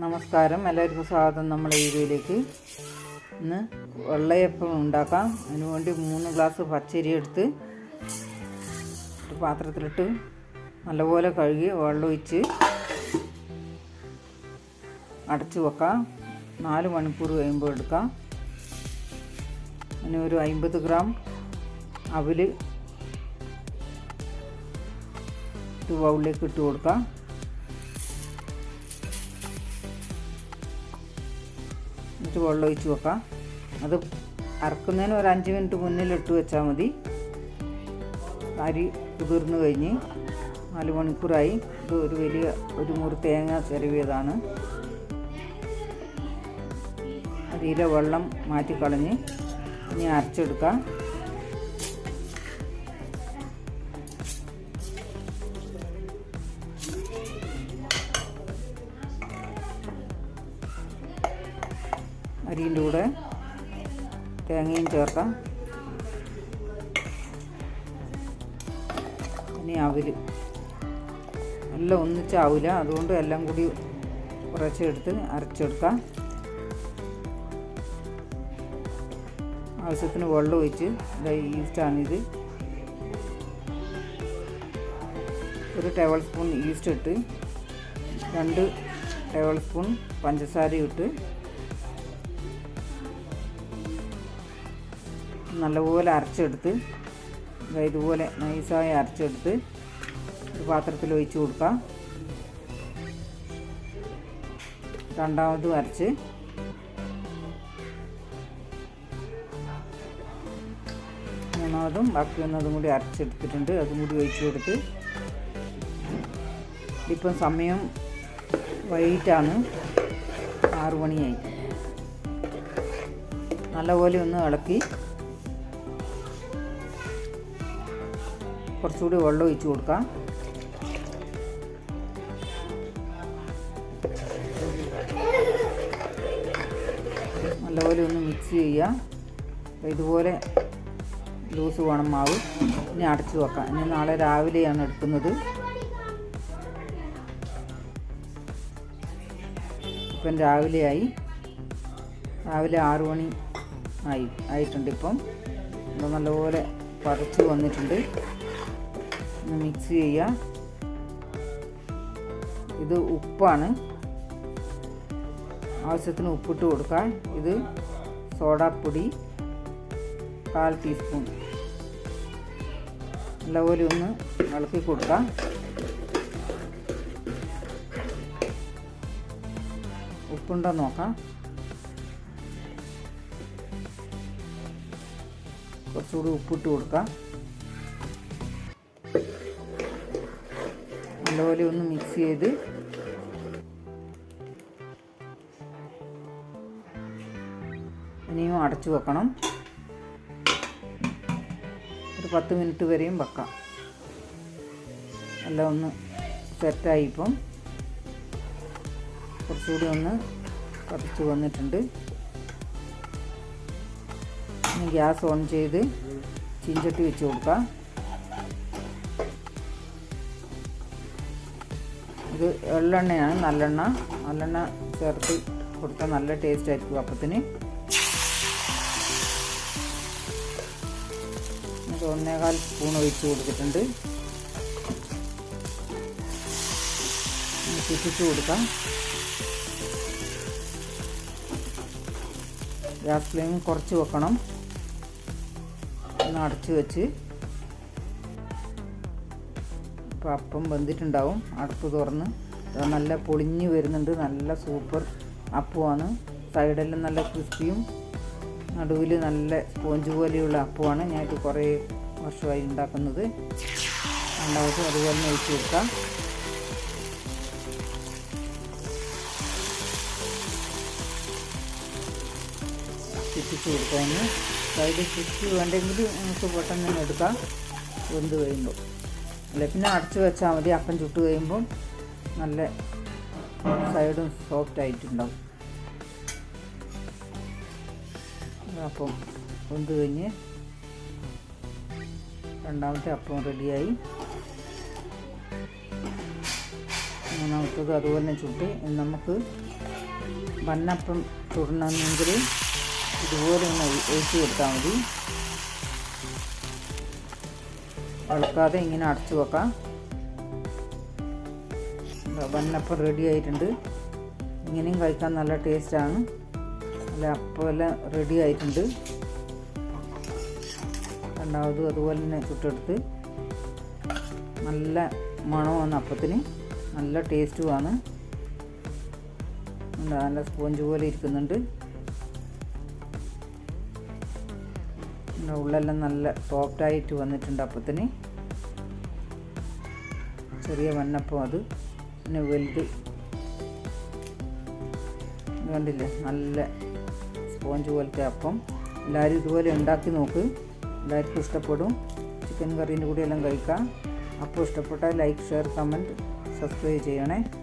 നമസ്കാരം. എല്ലാവർക്കും സ്വാഗതം നമ്മുടെ വീഡിയോയിലേക്ക്. ഇന്ന് വെള്ളയപ്പം ഉണ്ടാക്കാം. അതിനുവേണ്ടി മൂന്ന് ഗ്ലാസ് പച്ചരി എടുത്ത് ഒരു പാത്രത്തിലിട്ട് നല്ലപോലെ കഴുകി വെള്ളമൊഴിച്ച് അടച്ചു വെക്കാം. നാല് മണിക്കൂർ കഴിയുമ്പോൾ എടുക്കാം. അതിന് ഒരു അമ്പത് ഗ്രാം അവൽ ഒരു ബൗളിലേക്ക് ഇട്ട് കൊടുക്കാം. എന്നിട്ട് വെള്ളം ഒഴിച്ച് വെക്കാം. അത് അറക്കുന്നതിന് ഒരു അഞ്ച് മിനിറ്റ് മുന്നിലിട്ട് വെച്ചാൽ മതി. അരി കുതിർന്ന് കഴിഞ്ഞ് നാല് മണിക്കൂറായി. ഇത് ഒരു വലിയ ഒരു മുറി തേങ്ങ ചിരവിയതാണ്. അരിയിലെ വെള്ളം മാറ്റിക്കളഞ്ഞ് ഇനി അരച്ചെടുക്കാം. അരിന്റെ കൂടെ തേങ്ങയും ചേർക്കാം. ഇനി അവർ നല്ല ഒന്നിച്ച് ആവില്ല അതുകൊണ്ട് എല്ലാം കൂടി കുറച്ചെടുത്ത് അരച്ചെടുക്കാം. ആവശ്യത്തിന് വെള്ളം ഒഴിച്ച് ഈസ്റ്റാണിത്. ഒരു ടേബിൾ സ്പൂൺ ഈസ്റ്റ് ഇട്ട് രണ്ട് ടേബിൾ സ്പൂൺ പഞ്ചസാര ഇട്ട് നല്ലപോലെ അരച്ചെടുത്ത് ഇതുപോലെ നൈസായി അരച്ചെടുത്ത് ഒരു പാത്രത്തിൽ ഒഴിച്ച് കൊടുക്കാം. രണ്ടാമതും അരച്ച്. മൂന്നാമതും ബാക്കി വന്നതും കൂടി അരച്ചെടുത്തിട്ടുണ്ട്. അതും കൂടി ഒഴിച്ച് കൊടുത്ത്. ഇപ്പം സമയം വൈകിട്ടാണ്. ആറു മണിയായി. നല്ലപോലെ ഒന്ന് ഇളക്കി കുറച്ചുകൂടി വെള്ളം ഒഴിച്ച് കൊടുക്കാം. നല്ലപോലെ ഒന്ന് മിക്സ് ചെയ്യുക. അപ്പോൾ ഇതുപോലെ ലൂസ് വേണം മാവ്. ഇനി അടച്ചു വെക്കാം. ഇനി നാളെ രാവിലെയാണ് എടുക്കുന്നത്. ഇപ്പം രാവിലെയായി. രാവിലെ ആറു മണി ആയി. ആയിട്ടുണ്ട് ഇപ്പം. നല്ലപോലെ പറിച്ച് വന്നിട്ടുണ്ട്. മിക്സ് ചെയ്യുക. ഇത് ഉപ്പാണ്. ആവശ്യത്തിന് ഉപ്പിട്ട് കൊടുക്കുക. ഇത് സോഡാപ്പൊടി കാൽ ടീസ്പൂൺ. നല്ലപോലെ ഒന്ന് ഇളക്കി കൊടുക്കാം ഉപ്പുണ്ടോ നോക്കാം. കുറച്ചുകൂടി ഉപ്പിട്ട് കൊടുക്കാം നല്ലപോലെ ഒന്ന് മിക്സ് ചെയ്ത്. ഇനിയും അടച്ചു വെക്കണം. ഒരു പത്ത് മിനിറ്റ് വരെയും വെക്കാം. എല്ലാം ഒന്ന് സെറ്റായി ഇപ്പം. കുറച്ചുകൂടി ഒന്ന് പതിച്ച് വന്നിട്ടുണ്ട്. ഇനി ഗ്യാസ് ഓൺ ചെയ്ത് ചീഞ്ചട്ടി വെച്ച് കൊടുക്കാം. ഇത് എള്ളെണ്ണയാണ് നല്ലെണ്ണ. നല്ലെണ്ണ ചേർത്ത് കൊടുത്താൽ നല്ല ടേസ്റ്റ് ആയിരിക്കും അപ്പത്തിന്. ഒന്നേകാൽ സ്പൂൺ ഒഴിച്ച് കൊടുത്തിട്ടുണ്ട്. ചുറ്റിച്ച് കൊടുക്കാം. ഗ്യാസ് ഫ്ലെയിം കുറച്ച് വെക്കണം. ഒന്ന് അടച്ച് വെച്ച്. ഇപ്പോൾ അപ്പം വെന്തിട്ടുണ്ടാവും. അടുപ്പ് തുറന്ന്. നല്ല പൊളിഞ്ഞ് വരുന്നുണ്ട്. നല്ല സൂപ്പർ അപ്പമാണ് സൈഡെല്ലാം നല്ല ക്രിസ്പിയും നടുവിൽ നല്ല സ്പോഞ്ച് പോലെയുള്ള അപ്പമാണ് ഞാനിത് കുറേ വർഷമായി ഉണ്ടാക്കുന്നത്. രണ്ടാമത് അതുപോലെ ഒഴിച്ച് കൊടുക്കാം. ചുറ്റിച്ച് കൊടുക്കാൻ സൈഡ് ചുറ്റി വേണ്ടെങ്കിൽ നമുക്ക് പെട്ടെന്ന് തന്നെ എടുക്കാം. വെന്ത് കഴിയുമ്പോൾ. അല്ല? പിന്നെ അടച്ചു വെച്ചാൽ മതി. അപ്പം ചുട്ട് കഴിയുമ്പം നല്ല സൈഡും സോഫ്റ്റ് ആയിട്ടുണ്ടാവും. അപ്പം വെന്ത് കഴിഞ്ഞ് രണ്ടാമത്തെ അപ്പം റെഡിയായി മൂന്നാമത്തത് അതുപോലെ ചുട്ട്. നമുക്ക് വണ്ണപ്പം ചുടണമെങ്കിൽ ഇതുപോലെ ഒന്ന് ഒഴിച്ച് കൊടുത്താൽ മതി. ഇളക്കാതെ ഇങ്ങനെ അടച്ചു വെക്കാം. വന്നപ്പം റെഡി ആയിട്ടുണ്ട്. ഇങ്ങനെയും കഴിക്കാൻ നല്ല ടേസ്റ്റാണ് നല്ല അപ്പം എല്ലാം റെഡി ആയിട്ടുണ്ട്. രണ്ടാമതും അതുപോലെ തന്നെ ചുട്ടെടുത്ത്. നല്ല മണമാണ് അപ്പത്തിന്. നല്ല ടേസ്റ്റുമാണ് നല്ല സ്പോഞ്ച് പോലെ ഇരിക്കുന്നുണ്ട്. ഉള്ളെല്ലാം നല്ല സോഫ്റ്റായിട്ട് വന്നിട്ടുണ്ട് അപ്പത്തിന്. ചെറിയ വന്നപ്പോൾ അത്. പിന്നെ വലുത്. കണ്ടില്ലേ? നല്ല സ്പോഞ്ച് പോലത്തെ അപ്പം. എല്ലാവരും ഇതുപോലെ ഉണ്ടാക്കി നോക്ക്. എല്ലാവർക്കും ഇഷ്ടപ്പെടും. ചിക്കൻ കറീന്റെ കൂടെ എല്ലാം കഴിക്കാം. അപ്പോൾ ഇഷ്ടപ്പെട്ടാൽ ലൈക്ക് ഷെയർ കമന്റ് സബ്സ്ക്രൈബ് ചെയ്യണേ.